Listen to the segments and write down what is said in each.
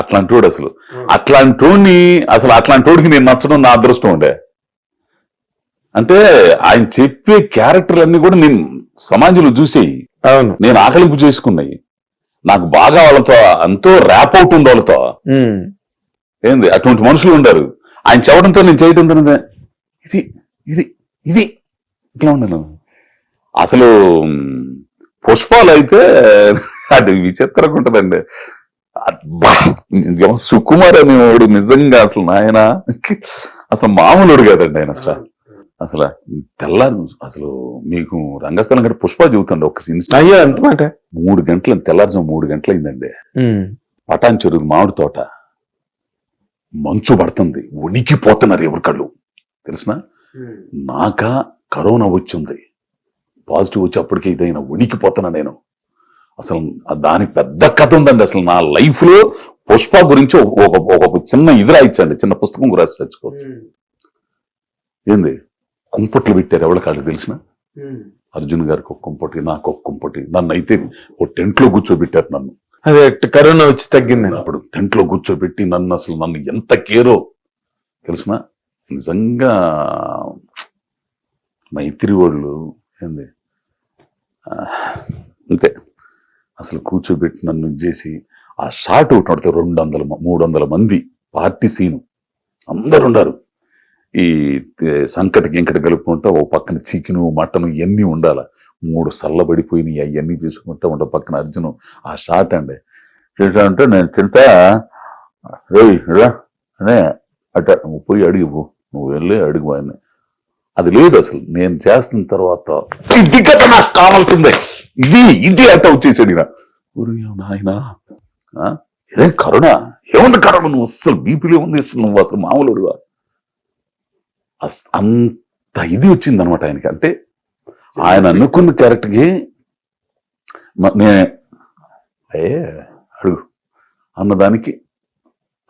అట్లాంటి వాడు అసలు. అట్లాంటి వాడిని అసలు అట్లాంటి వాడికి నేను నచ్చడం నా అదృష్టం ఉండే అంటే ఆయన చెప్పే క్యారెక్టర్లన్నీ కూడా నేను సమాజంలో చూసేయి. అవును. నేను ఆకలింపు చేసుకున్నాయి. నాకు బాగా వాళ్ళతో ఎంతో ర్యాప్ అవుట్ ఉంది వాళ్ళతో. ఏంది? అటువంటి మనుషులు ఉండారు. ఆయన చెప్పడంతో నేను చేయడంతో నేను, ఇది ఇది ఇది. ఇట్లా ఉన్నాను అసలు పుష్పాలు అయితే అది విచిత్రంగా ఉంటదండి. సుకుమార్ అనేవాడు నిజంగా అసలు నాయన. అసలు మామూలుడు కాదండి ఆయన అసలు. అసలు తెల్లారు అసలు మీకు రంగస్థలం కంటే పుష్ప చెబుతుండే ఒక ఇన్స్టా అయ్యో ఎంత మాట? మూడు గంటలు తెల్లారుజాము మూడు గంటలైందండి. పటాన్ చెరువు మామిడి తోట. మంచు పడుతుంది. ఉనికిపోతున్నారు ఎవరి కళ్ళు. తెలిసిన? నాక కరోనా వచ్చింది. పాజిటివ్ వచ్చి అప్పటికే ఇదైనా ఉనికిపోతున్నా నేను. అసలు దానికి పెద్ద కథ ఉందండి. అసలు నా లైఫ్లో పుష్ప గురించి ఒక ఒక- చిన్న ఇది రాయించండి చిన్న పుస్తకం కూడా రాసి తెచ్చుకోవచ్చు. ఏంది? కుంపట్లు పెట్టారు. ఎవరి కాళ్ళు తెలిసిన? అర్జున్ గారికి ఒక కుంపటి నాకు ఒక కుంపటి. నన్ను అయితే ఒక టెంట్లో కూర్చోబెట్టారు నన్ను. అదే కరోనా వచ్చి తగ్గింది. అప్పుడు టెంట్లో కూర్చోబెట్టి నన్ను అసలు నన్ను ఎంత కేరో తెలిసిన? నిజంగా మైత్రి వాళ్ళు ఏంది అంతే. అసలు కూర్చోబెట్టి నన్ను చేసి ఆ షాట్ ఒకటి నడితే రెండు వందల మూడు వందల మంది పార్టీ సీను. అందరు ఉన్నారు ఈ సంకట గింకట కలుపుకుంటా ఓ పక్కన చికెను మటను ఇవన్నీ ఉండాల. మూడు సల్లబడిపోయినాయి అవన్నీ చూసుకుంటా ఉంటా పక్కన అర్జును. ఆ షాట్ అండి. తింటా ఉంటే నేను తింటా. రేయ్ అనే అట నువ్వు పోయి అడిగి పో. నువ్వు వెళ్ళి అడుగు అది లేదు అసలు. నేను చేస్తున్న తర్వాత దిగ్గత నాకు కావాల్సిందే. ఇది ఇది అట్ట వచ్చేసాడు. ఊరు నాయన. ఇదే కరుణ? ఏముంది కరుణ? నువ్వు అసలు బీపీలో ఉంది అసలు నువ్వు అసలు మామూలుడుగా అంత ఇది వచ్చింది అనమాట ఆయనకి. అంటే ఆయన అనుకున్న క్యారెక్టర్కి నే అడుగు. అన్నదానికి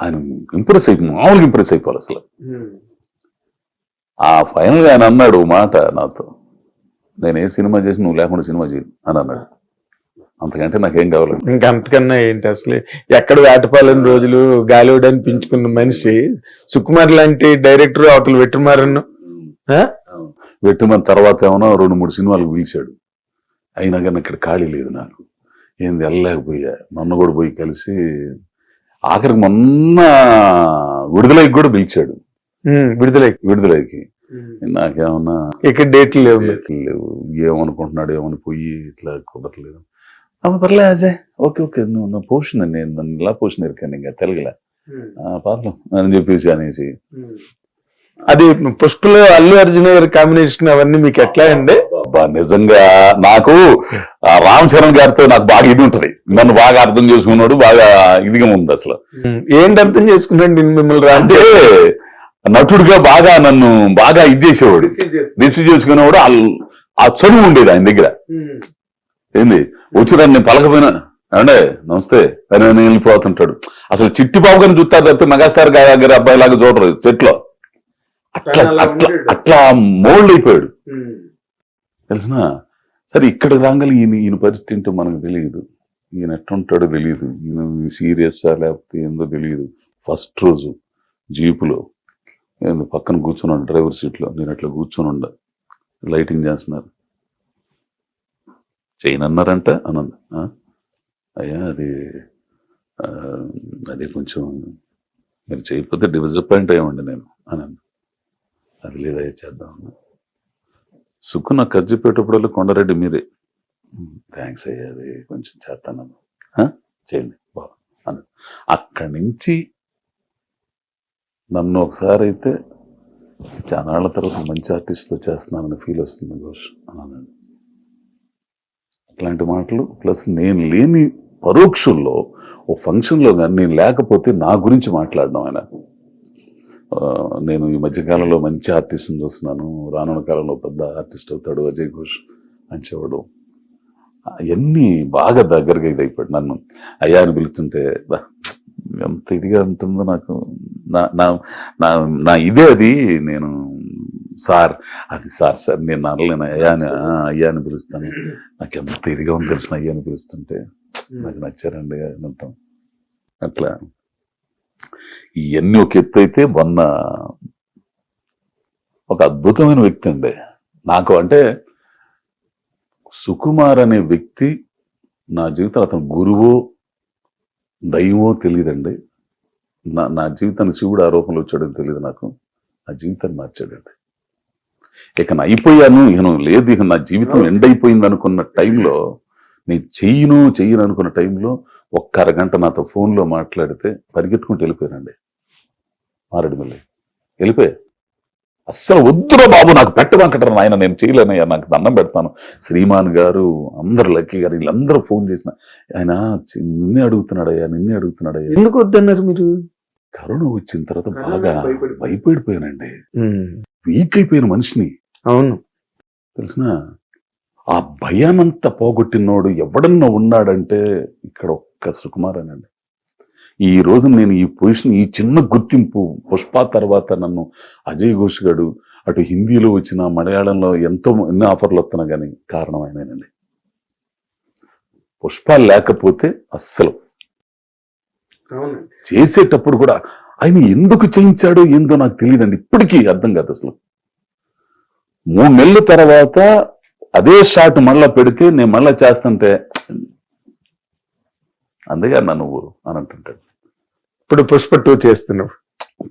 ఆయన ఇంప్రెస్ అయిపో మామూలుగా ఇంప్రెస్ అయిపోవాలి అసలు. ఆ ఫైనల్గా ఆయన అన్నాడు మాట నాతో. నేను ఏ సినిమా చేసి నువ్వు లేకుండా సినిమా చేయను అని అన్నాడు. అంతకంటే నాకేం కావాలి? ఇంకా అంతకన్నా ఏంటి అసలు? ఎక్కడ వేటపాలని రోజులు గాలివుడ్ అనిపించుకున్న మనిషి సుకుమార్ లాంటి డైరెక్టర్ అవతల వెట్టుమారన్ను? ఆ? వెట్టుమని తర్వాత ఏమన్నా రెండు మూడు సినిమాలకు పిలిచాడు. అయినా కానీ ఇక్కడ ఖాళీ లేదు నాకు. ఏంది వెళ్ళలేకపోయా? మొన్న కూడా పోయి కలిసి ఆఖరికి మొన్న విడుదలకి కూడా పిలిచాడు. ఉమ్, విడుదలై విడుదలకి. నాకేమన్నా ఇక్కడ డేట్లు లేవు లేవు. ఏమనుకుంటున్నాడు ఏమని పోయి ఇట్లా కుదరలేదు అమ్మ పర్లే అజయ్. Okay okay. నువ్వు నా పోషన్ నేను నన్ను ఇలా పోషన్ ఇరికాను ఇంకా? తెలుగులే? పాపం అని చెప్పేసి అనేసి. అది పుష్పలో అల్లు అర్జున్ గారి కాంబినేషన్ అవన్నీ మీకు ఎట్లా అండి? నిజంగా నాకు రామ్ చరణ్ గారితో నాకు బాగా ఇది ఉంటది. నన్ను బాగా అర్థం చేసుకున్నాడు బాగా ఇదిగా ఉంది అసలు. ఏంటి అర్థం చేసుకున్నాండి మిమ్మల్ని అంటే నటుడిగా బాగా నన్ను బాగా ఇది చేసేవాడు. రిసీవ్ చేసుకునేవాడు ఆ- చదువు ఉండేది ఆయన దగ్గర. ఏంది? వచ్చి నన్ను పలకపోయినా అంటే నమస్తే. అని నేను వెళ్ళిపోతుంటాడు. అసలు చిట్టి బాబు గారిని చూస్తారు తప్పితే మెగాస్టార్ గారి అబ్బాయి లాగా చూడరు సెట్లో అట్లా అట్లా. అట్లా మోల్డ్ అయిపోయాడు. తెలిసిన? సరే ఇక్కడ రాగాలి ఈయన ఈయన పరిస్థితి ఏంటో మనకు తెలియదు. ఈయన ఎట్లుంటాడో తెలియదు. ఈయన సీరియస్సా లేకపోతే ఏందో తెలియదు. ఫస్ట్ రోజు జీపులో నేను పక్కన కూర్చున్నాను డ్రైవర్ సీట్లో. నేను అట్లా కూర్చొని ఉండ. లైటింగ్ చేస్తున్నారు. చేయనన్నారంట అనంద అయ్యా అది అది కొంచెం మీరు చేయకపోతే డిసప్పాయింట్ అయ్యండి నేను అన్నాను అది లేదా చేద్దాం సుక్కు నాకు ఖర్చు పెట్టేటప్పుడు కొండరెడ్డి మీరే. థ్యాంక్స్ అయ్యా అది కొంచెం చేస్తాను చేయండి బాగా అని అక్కడి నుంచి నన్ను ఒకసారి అయితే చాలా తర్వాత మంచి ఆర్టిస్ట్తో చేస్తున్నానని ఫీల్ వస్తుంది ఘోష్. అన్నాను అట్లాంటి మాటలు ప్లస్ నేను లేని పరోక్షంలో ఓ ఫంక్షన్లో కానీ నేను లేకపోతే నా గురించి మాట్లాడడం ఆయన. నేను ఈ మధ్యకాలంలో మంచి ఆర్టిస్ట్ని చూస్తున్నాను రానున్న కాలంలో పెద్ద ఆర్టిస్ట్ అవుతాడు అజయ్ ఘోష్ అని చెప్పడం. అవన్నీ బాగా దగ్గరగా ఇది అయిపోయాడు నన్ను. అయ్యా అని పిలుస్తుంటే బా, ఎంత ఇదిగా ఉంటుందో నాకు నా నా నా ఇదే అది. నేను సార్ అది సార్ సార్ నేను అనలేను. అయ్యా అని అయ్యా అని పిలుస్తాను. నాకు ఎంత ఇదిగా ఉంది తెలిసిన అయ్యా అని పిలుస్తుంటే. నాకు నచ్చారండి అంటాం. అట్లా. ఇవన్నీ ఒక ఎత్తు అయితే మొన్న ఒక అద్భుతమైన వ్యక్తి అండి. నాకు అంటే సుకుమార్ అనే వ్యక్తి నా జీవితంలో అతను గురువు దైవమో తెలియదండి. నా నా జీవితాన్ని శివుడు ఆరోపణలు వచ్చాడని తెలియదు నాకు. నా జీవితాన్ని మార్చాడండి. ఇక నా అయిపోయాను నువ్వు లేదు ఇక నా జీవితం ఎండ్ అయిపోయింది అనుకున్న టైంలో నేను చెయ్యను చెయ్యను అనుకున్న టైంలో ఒక్క అరగంట నాతో ఫోన్లో మాట్లాడితే పరిగెత్తుకుంటూ వెళ్ళిపోయానండి. మారేడుమల్లి. వెళ్ళిపోయా? అస్సలు వద్దురా బాబు నాకు పెట్టమంటారు నాయన నేను చేయలేనయ్యా నాకు దండం పెడతాను. శ్రీమాన్ గారు అందరు లక్కీ గారు వీళ్ళందరూ ఫోన్ చేసిన ఆయన నిన్నే అడుగుతున్నాడయ్యా నిన్నే అడుగుతున్నాడయ్యా. ఎందుకు వద్దన్నారు మీరు? కరోనా వచ్చిన తర్వాత బాగా భయపడిపోయానండి. వీక్ అయిపోయిన మనిషిని. అవును. తెలిసిన? ఆ భయానంతా పోగొట్టినోడు ఎవడన్నా ఉన్నాడంటే ఇక్కడ ఒక్క సుకుమారేనండి. ఈ రోజు నేను ఈ పొజిషన్ ఈ చిన్న గుర్తింపు పుష్ప తర్వాత నన్ను అజయ్ ఘోష్ గడు అటు హిందీలో వచ్చిన మలయాళంలో ఎంతో ఎన్నో ఆఫర్లు వస్తున్నా కానీ కారణం ఆయనేనండి పుష్ప లేకపోతే అస్సలు చేసేటప్పుడు కూడా ఆయన ఎందుకు చేయించాడో ఏందో నాకు తెలియదండి ఇప్పటికీ అర్థం కాదు అసలు. మూడు నెలల తర్వాత అదే షాట్ మళ్ళా పెడితే నేను మళ్ళా చేస్తుంటే అందుకే అన్న నువ్వు? అని అంటుంటాడు. ఇప్పుడు పుష్ప టూ చేస్తున్నావు.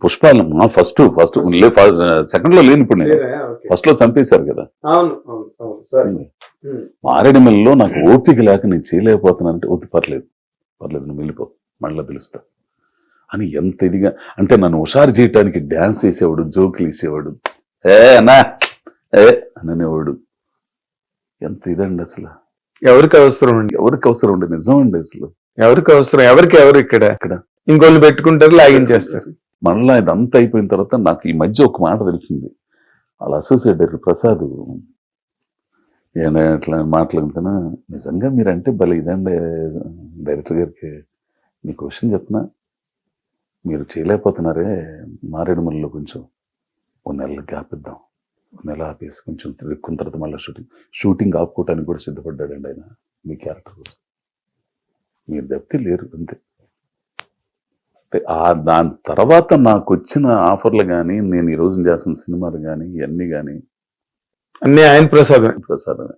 పుష్పాలు ఫస్ట్ ఫస్ట్ సెకండ్లో లేని ఇప్పుడు నేను. ఫస్ట్లో చంపేశారు కదా. మారేడుమల్లిలో నాకు ఓపిక లేక నేను చేయలేకపోతున్నానంటే వద్దు పర్లేదు. పర్లేదు నువ్వు వెళ్ళిపో. మళ్ళీ పిలుస్తా. అని ఎంత ఇదిగా అంటే నన్ను హుషారు చేయటానికి డ్యాన్స్ వేసేవాడు జోకులు వేసేవాడు. ఏ అన్నా! ఏ అని అనేవాడు. ఎంత ఇదండి అసలు? ఎవరికి అవసరం అండి? ఎవరికి అవసరం ఉండే నిజం అండి అసలు. ఎవరికి అవసరం? ఎవరికి ఎవరు ఇక్కడ? ఇక్కడ. ఇంకోళ్ళు పెట్టుకుంటారు లాగించేస్తారు. మళ్ళా ఇదంతా అయిపోయిన తర్వాత నాకు ఈ మధ్య ఒక మాట తెలిసింది. వాళ్ళ అసోసియేట్ డైరెక్టర్ ప్రసాద్ ఈయన ఇట్లా మాట్లాడుతున్నా నిజంగా మీరంటే భలే ఇదండి డైరెక్టర్ గారికి మీ క్వశ్చన్ చెప్తున్నా. మీరు చేయలేకపోతున్నారే మారేడుమల్లిలో కొంచెం ఓ నెల గ్యాప్ ఇద్దాం. ఓ నెల ఆపేసి కొంచెం తిరుక్కున్న తర్వాత మళ్ళీ షూటింగ్ షూటింగ్ ఆపుకోవటానికి కూడా సిద్ధపడ్డాడండి ఆయన మీ క్యారెక్టర్ కోసం. మీరు తప్పితే లేరు అంతే. దాని తర్వాత నాకు వచ్చిన ఆఫర్లు కానీ నేను ఈ రోజు చేస్తున్న సినిమాలు కానీ ఇవన్నీ కానీ అన్ని ఆయన ప్రసాదం ప్రసాదమే.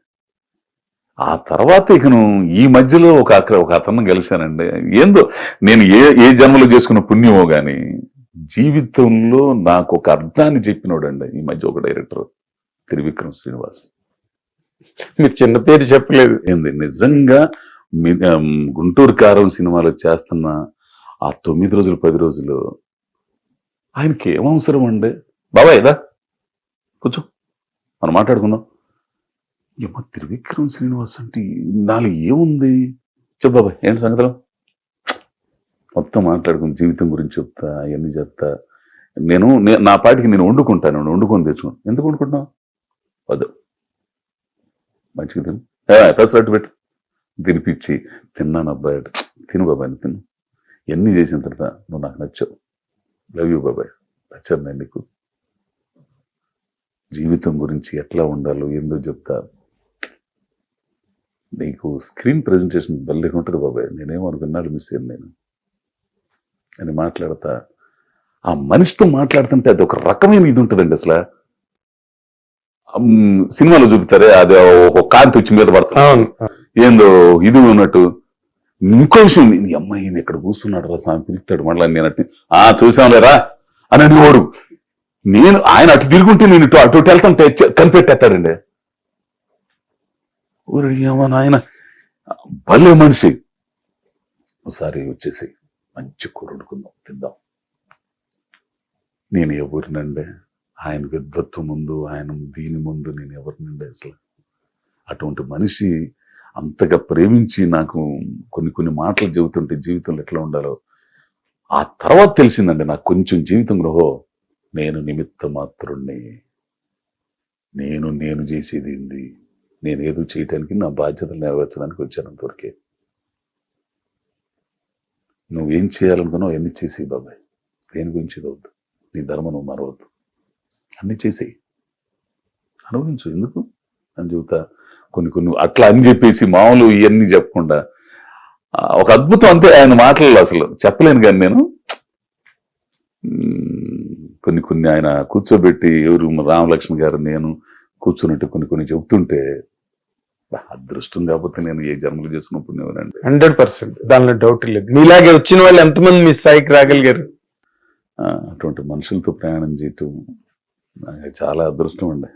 ఆ తర్వాత ఇక నువ్వు ఈ మధ్యలో ఒక అక్కడ ఒక అతను కలిశానండి ఏందో నేను ఏ ఏ జన్మలో చేసుకున్న పుణ్యమో గాని జీవితంలో నాకు ఒక అర్థాన్ని చెప్పినోడండి ఈ మధ్య ఒక డైరెక్టర్ త్రివిక్రమ్ శ్రీనివాస్. మీరు చిన్న పేరు చెప్పలేదు. ఏంది నిజంగా గుంటూరు కారం సినిమాలో చేస్తున్న ఆ తొమ్మిది రోజులు పది రోజులు ఆయనకి ఏం అవసరం అండి? బాబాయ్ దా. కూర్చో. మనం మాట్లాడుకుందాం. ఏమో త్రివిక్రమ్ శ్రీనివాస్ అంటే నాలుగు ఏముంది? చెప్పు బాబాయ్ ఏంటి సంగతులు? మొత్తం మాట్లాడుకుని జీవితం గురించి చెప్తా అవన్నీ చెప్తా. నేను నా పాటికి నేను వండుకుంటాను వండుకొని తెచ్చుకోను. ఎందుకు వండుకుంటున్నావు? వద్దు. మంచిగా తిను. పెసరట్టు పెట్టు. తినిపించి తిన్నాను అబ్బాయి. తిను బాబాయ్ తిను. ఎన్ని చేసిన తర్వాత నువ్వు నాకు నచ్చావు? లవ్ యూ బాబాయ్ నచ్చాను నేను నీకు. జీవితం గురించి ఎట్లా ఉండాలో ఏందో చెప్తా. నీకు స్క్రీన్ ప్రెజెంటేషన్ భలే ఉంటుంది బాబాయ్ నేనేమో అనుకున్నాడు మిస్ అయ్యాను నేను. అని మాట్లాడతా. ఆ మనిషితో మాట్లాడుతుంటే అది ఒక రకమైన ఇది ఉంటుందండి అసలు. సినిమాలో చూపుతారే అది ఒక కాంతి వచ్చి మీద పడుతుంది. ఏందో ఇది ఉన్నట్టు. ఇంకో విషయం ఈ అమ్మాయి ఈయన ఇక్కడ కూర్చున్నాడు రా స్వామి? పిలుస్తాడు మళ్ళీ నేను అట్టి ఆ చూసాం లేరా? అని అనేవాడు నేను ఆయన అటు తిరుగుంటే నేను ఇటు అటు ఇటు వెళ్తాంటే కనిపెట్టేస్తాడండి. ఊరు ఏమో నాయన భలే మనిషి. ఒకసారి వచ్చేసి మంచి కూర వండుకుందాం తిందాం. నేను ఎవరినండి? ఆయన విద్వత్తు ముందు ఆయన దీని ముందు నేను ఎవరినండి అసలు? అటువంటి మనిషి అంతగా ప్రేమించి నాకు కొన్ని కొన్ని మాటలు చెబుతుంటే జీవితంలో ఎట్లా ఉండాలో ఆ తర్వాత తెలిసిందండి నాకు కొంచెం జీవితంలో గృహో నేను నిమిత్త మాత్రుణ్ణి నేను నేను చేసేది ఏంది? నేను ఏదో చేయటానికి నా బాధ్యతలు నెరవేర్చడానికి వచ్చాను అంతవరకే నువ్వేం చేయాలనుకున్నావు అవన్నీ చేసి బాబాయ్. దేని గురించి ఇది వద్దు. నీ ధర్మం నువ్వు మరవద్దు. అన్ని చేసేయి. అనుభవించు. ఎందుకు? అని చెబుతా కొన్ని కొన్ని అట్లా అని చెప్పేసి మామూలు ఇవన్నీ చెప్పకుండా. ఒక అద్భుతం అంతే ఆయన మాటల్లో అసలు. చెప్పలేను కానీ నేను. కొన్ని కొన్ని ఆయన కూర్చోబెట్టి ఎవరు రామలక్ష్మణ్ గారు నేను కూర్చున్నట్టు కొన్ని కొన్ని చెబుతుంటే అదృష్టం కాకపోతే నేను ఏ జన్మలు చేసుకున్నప్పుడు నేనండి హండ్రెడ్ పర్సెంట్. దానిలో డౌట్ లేదు. మీలాగే వచ్చిన వాళ్ళు ఎంతమంది మీ స్థాయికి రాగలిగారు? అటువంటి మనుషులతో ప్రయాణం చేయటం నాకు చాలా అదృష్టం అండి.